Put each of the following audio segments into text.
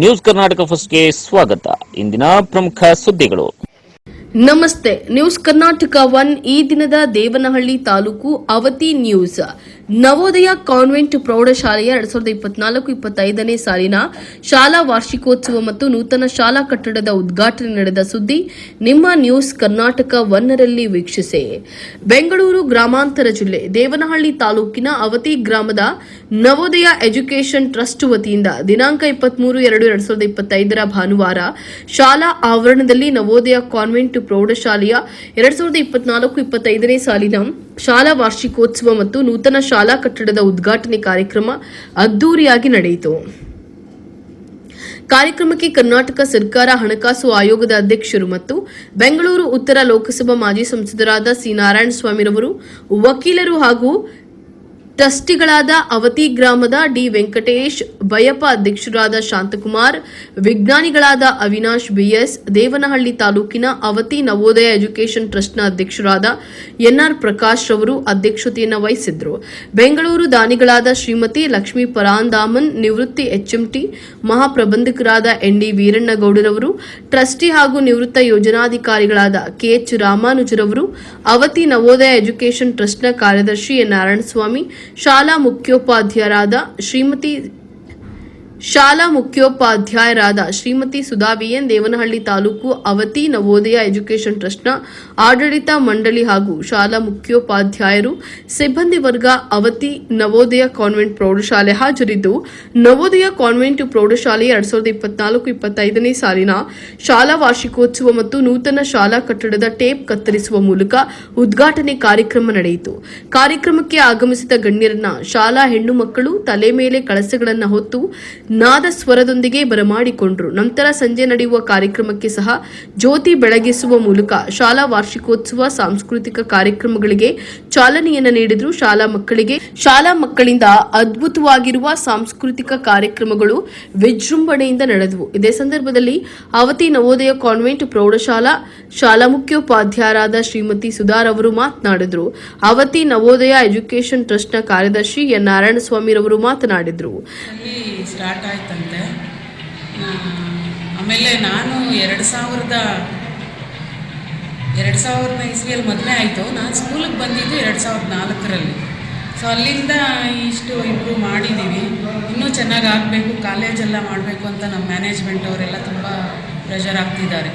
News Karnataka ಫಸ್ಟ್ಗೆ ಸ್ವಾಗತ. ಇಂದಿನ ಪ್ರಮುಖ ಸುದ್ದಿಗಳು. ನಮಸ್ತೆ. ನ್ಯೂಸ್ ಕರ್ನಾಟಕ ಒನ್ ಈ ದಿನದ ದೇವನಹಳ್ಳಿ ತಾಲೂಕು ಅವತಿ ನ್ಯೂಸ್. ನವೋದಯ ಕಾನ್ವೆಂಟ್ ಪ್ರೌಢಶಾಲೆಯ ಎರಡ್ ಸಾವಿರದ ಇಪ್ಪತ್ನಾಲ್ಕು, ಇಪ್ಪತ್ತೈದನೇ ಸಾಲಿನ ಶಾಲಾ ವಾರ್ಷಿಕೋತ್ಸವ ಮತ್ತು ನೂತನ ಶಾಲಾ ಕಟ್ಟಡದ ಉದ್ಘಾಟನೆ ನಡೆದ ಸುದ್ದಿ ನಿಮ್ಮ ನ್ಯೂಸ್ ಕರ್ನಾಟಕ ಒನ್ನರಲ್ಲಿ ವೀಕ್ಷಿಸಿ. ಬೆಂಗಳೂರು ಗ್ರಾಮಾಂತರ ಜಿಲ್ಲೆ ದೇವನಹಳ್ಳಿ ತಾಲೂಕಿನ ಅವತಿ ಗ್ರಾಮದ ನವೋದಯ ಎಜುಕೇಷನ್ ಟ್ರಸ್ಟ್ ವತಿಯಿಂದ ದಿನಾಂಕ ಇಪ್ಪತ್ಮೂರು, ಎರಡು ಎರಡ್ ಸಾವಿರದ ಇಪ್ಪತ್ತೈದರ ಭಾನುವಾರ ಶಾಲಾ ಆವರಣದಲ್ಲಿ ನವೋದಯ ಕಾನ್ವೆಂಟ್ ಪ್ರೌಢಶಾಲೆಯ ಎರಡ್ ಸಾವಿರದ ಇಪ್ಪತ್ನಾಲ್ಕು, ಇಪ್ಪತ್ತೈದನೇ ಸಾಲಿನ ಶಾಲಾ ವಾರ್ಷಿಕೋತ್ಸವ ಮತ್ತು ನೂತನ ಶಾಲಾ ಕಟ್ಟಡದ ಉದ್ಘಾಟನೆ ಕಾರ್ಯಕ್ರಮ ಅದ್ದೂರಿಯಾಗಿ ನಡೆಯಿತು. ಕಾರ್ಯಕ್ರಮಕ್ಕೆ ಕರ್ನಾಟಕ ಸರ್ಕಾರ ಹಣಕಾಸು ಆಯೋಗದ ಅಧ್ಯಕ್ಷರು ಮತ್ತು ಬೆಂಗಳೂರು ಉತ್ತರ ಲೋಕಸಭಾ ಮಾಜಿ ಸಂಸದರಾದ ಸಿ ನಾರಾಯಣ ಸ್ವಾಮಿರವರು ವಕೀಲರು ಹಾಗೂ ಟ್ರಸ್ಟಿಗಳಾದ ಅವತಿ ಗ್ರಾಮದ ಡಿ ವೆಂಕಟೇಶ್ ಬಯಪ್ಪ ಅಧ್ಯಕ್ಷರಾದ ಶಾಂತಕುಮಾರ್, ವಿಜ್ಞಾನಿಗಳಾದ ಅವಿನಾಶ್ ಬಿಎಸ್, ದೇವನಹಳ್ಳಿ ತಾಲೂಕಿನ ಅವತಿ ನವೋದಯ ಎಜುಕೇಷನ್ ಟ್ರಸ್ಟ್ನ ಅಧ್ಯಕ್ಷರಾದ ಎನ್ಆರ್ ಪ್ರಕಾಶ್ ಅವರು ಅಧ್ಯಕ್ಷತೆಯನ್ನು ವಹಿಸಿದ್ರು ಬೆಂಗಳೂರು ದಾನಿಗಳಾದ ಶ್ರೀಮತಿ ಲಕ್ಷ್ಮೀ ಪರಾಂದಾಮನ್, ನಿವೃತ್ತಿ ಎಚ್ಎಂಟಿ, ಮಹಾಪ್ರಬಂಧಕರಾದ ಎನ್ಡಿ ವೀರಣ್ಣಗೌಡರವರು, ಟ್ರಸ್ಟಿ ಹಾಗೂ ನಿವೃತ್ತ ಯೋಜನಾಧಿಕಾರಿಗಳಾದ ಕೆಎಚ್ ರಾಮಾನುಜರವರು, ಅವತಿ ನವೋದಯ ಎಜುಕೇಷನ್ ಟ್ರಸ್ಟ್ನ ಕಾರ್ಯದರ್ಶಿ ಎನ್ ನಾರಾಯಣಸ್ವಾಮಿ ಶಾಲಾ ಮುಖ್ಯೋಪಾಧ್ಯಾಯರಾದ ಶ್ರೀಮತಿ ಶಾಲಾ ಮುಖ್ಯೋಪಾಧ್ಯಾಯರಾದ ಶ್ರೀಮತಿ ಸುಧಾ ವಿಎನ್ ದೇವನಹಳ್ಳಿ ತಾಲೂಕು ಅವತಿ ನವೋದಯ ಎಜುಕೇಷನ್ ಟ್ರಸ್ಟ್ನ ಆಡಳಿತ ಮಂಡಳಿ ಹಾಗೂ ಶಾಲಾ ಮುಖ್ಯೋಪಾಧ್ಯಾಯರು ಸಿಬ್ಬಂದಿ ವರ್ಗ ಅವತಿ ನವೋದಯ ಕಾನ್ವೆಂಟ್ ಪ್ರೌಢಶಾಲೆ ಹಾಜರಿದ್ದು, ನವೋದಯ ಕಾನ್ವೆಂಟ್ ಪ್ರೌಢಶಾಲೆ ಎರಡ್ ಸಾವಿರದ ಇಪ್ಪತ್ನಾಲ್ಕು ಇಪ್ಪತ್ತೈದನೇ ಸಾಲಿನ ಶಾಲಾ ವಾರ್ಷಿಕೋತ್ಸವ ಮತ್ತು ನೂತನ ಶಾಲಾ ಕಟ್ಟಡದ ಟೇಪ್ ಕತ್ತರಿಸುವ ಮೂಲಕ ಉದ್ಘಾಟನೆ ಕಾರ್ಯಕ್ರಮ ನಡೆಯಿತು. ಕಾರ್ಯಕ್ರಮಕ್ಕೆ ಆಗಮಿಸಿದ ಗಣ್ಯರನ್ನ ಶಾಲಾ ಹೆಣ್ಣು ಮಕ್ಕಳು ತಲೆ ಮೇಲೆ ಕಳಸಗಳನ್ನು ಹೊತ್ತು ನಾದ ಸ್ವರದೊಂದಿಗೆ ಬರಮಾಡಿಕೊಂಡರು. ನಂತರ ಸಂಜೆ ನಡೆಯುವ ಕಾರ್ಯಕ್ರಮಕ್ಕೆ ಸಹ ಜ್ಯೋತಿ ಬೆಳಗಿಸುವ ಮೂಲಕ ಶಾಲಾ ವಾರ್ಷಿಕೋತ್ಸವ, ಸಾಂಸ್ಕೃತಿಕ ಕಾರ್ಯಕ್ರಮಗಳಿಗೆ ಚಾಲನೆಯನ್ನು ನೀಡಿದ್ರು ಶಾಲಾ ಮಕ್ಕಳಿಗೆ. ಶಾಲಾ ಮಕ್ಕಳಿಂದ ಅದ್ಭುತವಾಗಿರುವ ಸಾಂಸ್ಕೃತಿಕ ಕಾರ್ಯಕ್ರಮಗಳು ವಿಜೃಂಭಣೆಯಿಂದ ನಡೆದವು. ಇದೇ ಸಂದರ್ಭದಲ್ಲಿ ಅವತಿ ನವೋದಯ ಕಾನ್ವೆಂಟ್ ಪ್ರೌಢಶಾಲಾ ಶಾಲಾ ಮುಖ್ಯೋಪಾಧ್ಯಾಯರಾದ ಶ್ರೀಮತಿ ಸುಧಾರ್ ಅವರು ಮಾತನಾಡಿದ್ರು. ಅವತಿ ನವೋದಯ ಎಜುಕೇಶನ್ ಟ್ರಸ್ಟ್ನ ಕಾರ್ಯದರ್ಶಿ ಎನ್ ನಾರಾಯಣಸ್ವಾಮಿರವರು ಮಾತನಾಡಿದ್ರು. ಅಲ್ಲಿ ಸ್ಟಾರ್ಟ್ ಆಯ್ತಂತೆ ಆಮೇಲೆ ನಾನು ಎರಡು ಸಾವಿರದ ಎರಡು ಸಾವಿರದ ಇಸ್ವಿಯಲ್ಲಿ ಮದುವೆ ಆಯಿತು. ನಾನು ಸ್ಕೂಲಿಗೆ ಬಂದಿದ್ದು ಎರಡು ಸಾವಿರದ ನಾಲ್ಕರಲ್ಲಿ. ಸೊ ಅಲ್ಲಿಂದ ಇಷ್ಟು ಇಂಪ್ರೂವ್ ಮಾಡಿದ್ದೀವಿ ಇನ್ನೂ ಚೆನ್ನಾಗಿ ಆಗಬೇಕು ಕಾಲೇಜೆಲ್ಲ ಮಾಡಬೇಕು ಅಂತ ನಮ್ಮ ಮ್ಯಾನೇಜ್ಮೆಂಟ್ ಅವರೆಲ್ಲ ತುಂಬ ಪ್ರೆಷರ್ ಆಗ್ತಿದ್ದಾರೆ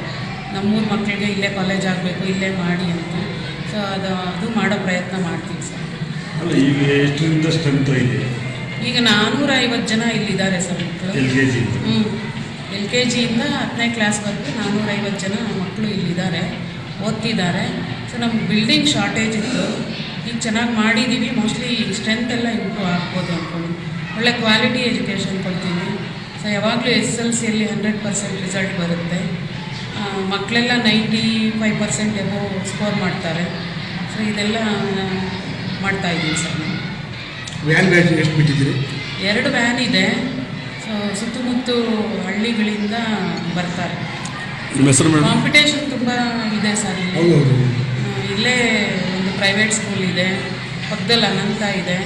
ನಮ್ಮೂರ ಮಕ್ಕಳಿಗೆ ಇಲ್ಲೇ ಕಾಲೇಜ್ ಆಗಬೇಕು, ಇಲ್ಲೇ ಮಾಡಿ ಅಂತ. ಸೊ ಅದು ಅದು ಮಾಡೋ ಪ್ರಯತ್ನ ಮಾಡ್ತೀವಿ ಸರ್. ಅಲ್ಲ, ಈಗ ಎಷ್ಟರಿಂದ ಸ್ಟ್ರೆಂತ್ ಇದೆ? ಈಗ ನಾನ್ನೂರ ಐವತ್ತು ಜನ ಇಲ್ಲಿದ್ದಾರೆ ಸರ್ ಮಕ್ಕಳು. L K G. ಹ್ಞೂ ಎಲ್ ಕೆ ಜಿಯಿಂದ ಹತ್ತನೇ ಕ್ಲಾಸ್ವರೆಗೂ ನಾನ್ನೂರೈವತ್ತು ಜನ ಮಕ್ಕಳು ಇಲ್ಲಿದ್ದಾರೆ ಓದ್ತಿದ್ದಾರೆ. ಸೊ ನಮ್ಮ ಬಿಲ್ಡಿಂಗ್ ಶಾರ್ಟೇಜ್ ಇತ್ತು. ಈಗ ಚೆನ್ನಾಗಿ ಮಾಡಿದ್ದೀವಿ ಮೋಸ್ಟ್ಲಿ ಸ್ಟ್ರೆಂತ್ ಎಲ್ಲ ಇಂಪ್ರೂವ್ ಆಗ್ಬೋದು ಅಂದ್ಕೊಂಡು ಒಳ್ಳೆ ಕ್ವಾಲಿಟಿ ಎಜುಕೇಷನ್ ಕೊಡ್ತೀವಿ. ಸೊ ಯಾವಾಗಲೂ ಎಸ್ ಎಲ್ ಸಿಯಲ್ಲಿ ಹಂಡ್ರೆಡ್ ಪರ್ಸೆಂಟ್ ರಿಸಲ್ಟ್ ಬರುತ್ತೆ. ಮಕ್ಕಳೆಲ್ಲ ninety five percent above score ಮಾಡ್ತಾರೆ. ಸೊ ಇದೆಲ್ಲ ಮಾಡ್ತಾ ಇದ್ದೀವಿ ಸರ್ ವ್ಯಾನ್ ಬ್ಯಾಟ್ರಿ ಎಷ್ಟು ಬಿಟ್ಟಿದ್ದೀರಿ? ಎರಡು ವ್ಯಾನ್ ಇದೆ. ಸೊ ಸುತ್ತಮುತ್ತ ಹಳ್ಳಿಗಳಿಂದ ಬರ್ತಾರೆ. ನಿಮ್ಮ ಹೆಸರು ಮೇಡಮ್? ಕಾಂಪಿಟೇಷನ್ ತುಂಬ ಇದೆ ಸರ್ ಇಲ್ಲಿ. ಆ, ಇಲ್ಲೇ ಒಂದು ಪ್ರೈವೇಟ್ ಸ್ಕೂಲ್ ಇದೆ. ಪಕ್ಕದಲ್ಲಿ ಅನಂತ ಇದೆ.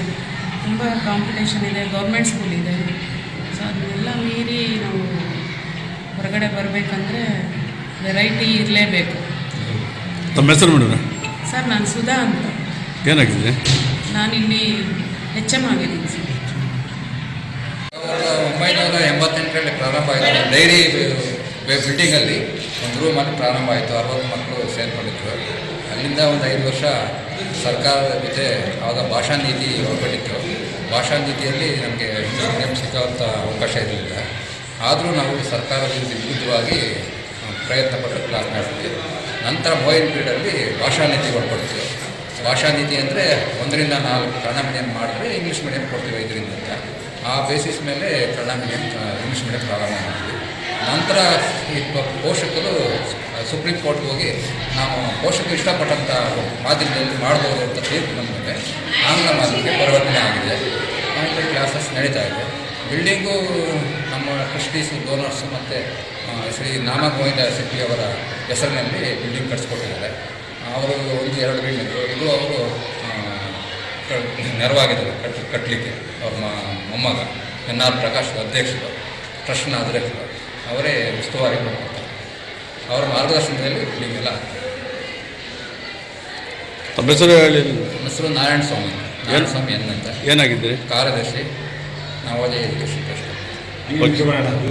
ತುಂಬ ಕಾಂಪಿಟೇಷನ್ ಇದೆ. ಗೌರ್ಮೆಂಟ್ ಸ್ಕೂಲ್ ಇದೆ. ಸೊ ಅದನ್ನೆಲ್ಲ ಮೀರಿ ನಾವು ಹೊರಗಡೆ ಬರಬೇಕಂದ್ರೆ ವೆರೈಟಿ ಇರಲೇಬೇಕು. ತಮ್ಮ ಹೆಸರು ಮೇಡಮ್? ಸರ್ ನಾನು ಸುಧಾ ಅಂತ. ಏನಾಗಿದೆ? ನಾನಿಲ್ಲಿ ಸಾವಿರದ ಒಂಬೈನೂರ ಎಂಬತ್ತೆಂಟರಲ್ಲಿ ಪ್ರಾರಂಭ ಆಯಿತು ಡೈರಿ ಬಿಲ್ಡಿಂಗಲ್ಲಿ ಒಂದು ರೂಮಲ್ಲಿ ಪ್ರಾರಂಭ ಆಯಿತು ಅರವತ್ತು ಮಕ್ಕಳು ಸೇರ್ಕೊಂಡಿದ್ರು. ಅಲ್ಲಿಂದ ಒಂದು ಐದು ವರ್ಷ ಸರ್ಕಾರದ ಜೊತೆ ಆವಾಗ ಭಾಷಾ ನೀತಿ ಹೊರಬಿಟ್ಟಿತ್ತು. ಭಾಷಾ ನೀತಿಯಲ್ಲಿ ನಮಗೆ ಮೀಡಿಯಂ ಸಿಗೋಂಥ ಅವಕಾಶ ಇರಲಿಲ್ಲ. ಆದರೂ ನಾವು ಸರ್ಕಾರದಿಂದ ವಿರುದ್ಧವಾಗಿ ಪ್ರಯತ್ನ ಪಟ್ಟು ಕ್ಲಾಸ್ ನಡೆಸಿದ್ವಿ. ನಂತರ ಮೊಬೈಲ್ ಪೀರಿಯಡಲ್ಲಿ ಭಾಷಾ ನೀತಿ ಹೊರಪಡ್ತೀವಿ ಭಾಷಾ ನೀತಿ ಅಂದರೆ ಒಂದರಿಂದ ನಾಲ್ಕು ಕನ್ನಡ ಮೀಡಿಯಂ ಮಾಡಿದ್ರೆ ಇಂಗ್ಲೀಷ್ ಮೀಡಿಯಂ ಕೊಡ್ತೀವಿ ಐದರಿಂದ ಅಂತ. ಆ ಬೇಸಿಸ್ ಮೇಲೆ ಕನ್ನಡ ಮೀಡಿಯಂ ಇಂಗ್ಲೀಷ್ ಮೀಡಿಯಂ ಪ್ರಾರಂಭ ಮಾಡಿದ್ವಿ ನಂತರ ಈ ಪೋಷಕರು ಸುಪ್ರೀಂ ಕೋರ್ಟ್ಗೆ ಹೋಗಿ ನಾವು ಪೋಷಕರು ಇಷ್ಟಪಟ್ಟಂಥ ಮಾಧ್ಯಮದಲ್ಲಿ ಮಾಡ್ಬೋದು ಅಂತ ತೀರ್ಪು ಬಂದ ಮೇಲೆ ಆಂಗ್ಲ ಮಾಧ್ಯಮಕ್ಕೆ ಪರಿವರ್ತನೆ ಆಗಿದೆ. ಆಮೇಲೆ ಕ್ಲಾಸಸ್ ನಡೀತಾ ಇದೆ. ಬಿಲ್ಡಿಂಗು ನಮ್ಮ ಟ್ರಸ್ಟೀಸ್ ಡೋನರ್ಸ್ ಮತ್ತು ಶ್ರೀ ನಾಮ ಗೋವಿಂದ ಅವರ ಹೆಸರಿನಲ್ಲಿ ಬಿಲ್ಡಿಂಗ್ ಕಟ್ಸ್ಕೊಟ್ಟಿದ್ದಾರೆ. ಅವರು ಒಂದು ಎರಡು ಬಿಲ್ಡಿಂಗ್ ಇದು ಅವರು ನೆರವಾಗಿದ್ದಾರೆ ಕಟ್ ಕಟ್ಟಲಿಕ್ಕೆ ಅವ್ರ ಮೊಮ್ಮಗ ಎನ್ ಆರ್ ಪ್ರಕಾಶ್ ಅಧ್ಯಕ್ಷರು ಟ್ರಸ್ಟ್ನ ಅಧ್ಯಕ್ಷರು ಅವರೇ ಉಸ್ತುವಾರಿ ಮಾಡ್ತಾರೆ ಅವರ ಮಾರ್ಗದರ್ಶನದಲ್ಲಿ ಬಿಲ್ಡಿಂಗ್ ಎಲ್ಲ ತಮ್ಮ ಹೆಸರು ಹೇಳಿ ಹೆಸರು ನಾರಾಯಣ ಸ್ವಾಮಿ. ನಾರಾಯಣ ಸ್ವಾಮಿ ಏನಂತ ಅಂತ. ಏನಾಗಿದ್ದೀರಿ? ಕಾರ್ಯದರ್ಶಿ Navodaya education trust.